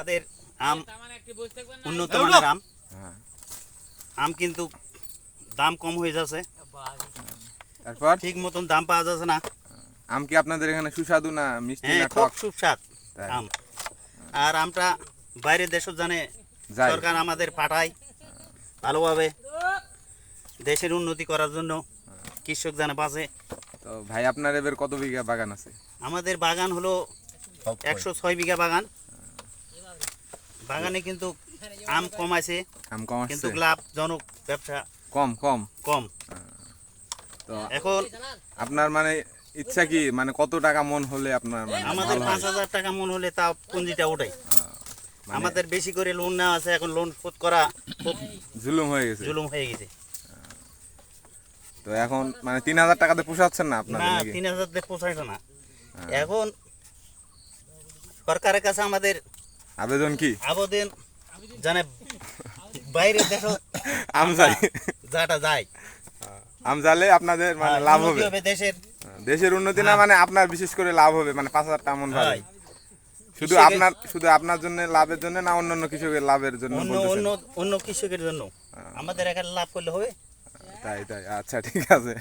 আমাদের আম উন্নত মানের আম। হ্যাঁ। আম কিন্তু দাম কম হয়ে যাচ্ছে। তারপর? ঠিক মতন দাম পাওয়া যাচ্ছে না। আম কি আপনাদের এখানে সুস্বাদু না মিষ্টি হ্যাঁ না খুব সুস্বাদ আম। আর আমটা বাইরের দেশও জানে সরকার আমাদের পাঠায় ভালোভাবে। দেশের উন্নতি করার জন্য কৃষক জানে বাঁচে। তো ভাই আপনার এবার কত বিঘা বাগান আছে? আমাদের বাগান হলো একশো ছয় বিঘা বাগান। বাগানে কিন্তু আম কম আছে আম কম কিন্তু আসছে লাভজনক ব্যবসা কম কম। কম। তো এখন আপনার মানে ইচ্ছা কি? মানে কত টাকা মন হলে আপনার মানে আমাদের পাঁচ হয়? হাজার টাকা মন হলে তা পুঁজিটা ওঠাই মানে আমাদের বেশি করে লোন নেওয়া আছে এখন লোন শোধ করা খুব জুলুম হয়ে গেছে। জুলুম হয়ে গেছে। তো এখন মানে তিন হাজার টাকাতে পোষাচ্ছেন না আপনাদের না নাকি? তিন হাজার দিয়ে পোষাইছে না। এখন সরকারের কাছে আমাদের আবেদন কি? আবেদন জানে বাইরের দেশ আম যাই। যাটা যায়। আম জালে আপনাদের মানে লাভ হ্যাঁ, হবে। দেশের। দেশের উন্নতি না মানে আপনার বিশেষ করে লাভ হবে মানে পাঁচ হাজার টাকা মন হয়। শুধু আপনার শুধু আপনার জন্য লাভের জন্য না অন্যান্য কৃষকের লাভের জন্য অন্য? অন্য অন্য কৃষকের জন্য। আমাদের এখানে লাভ করলে হবে। তাই তাই। আচ্ছা ঠিক আছে।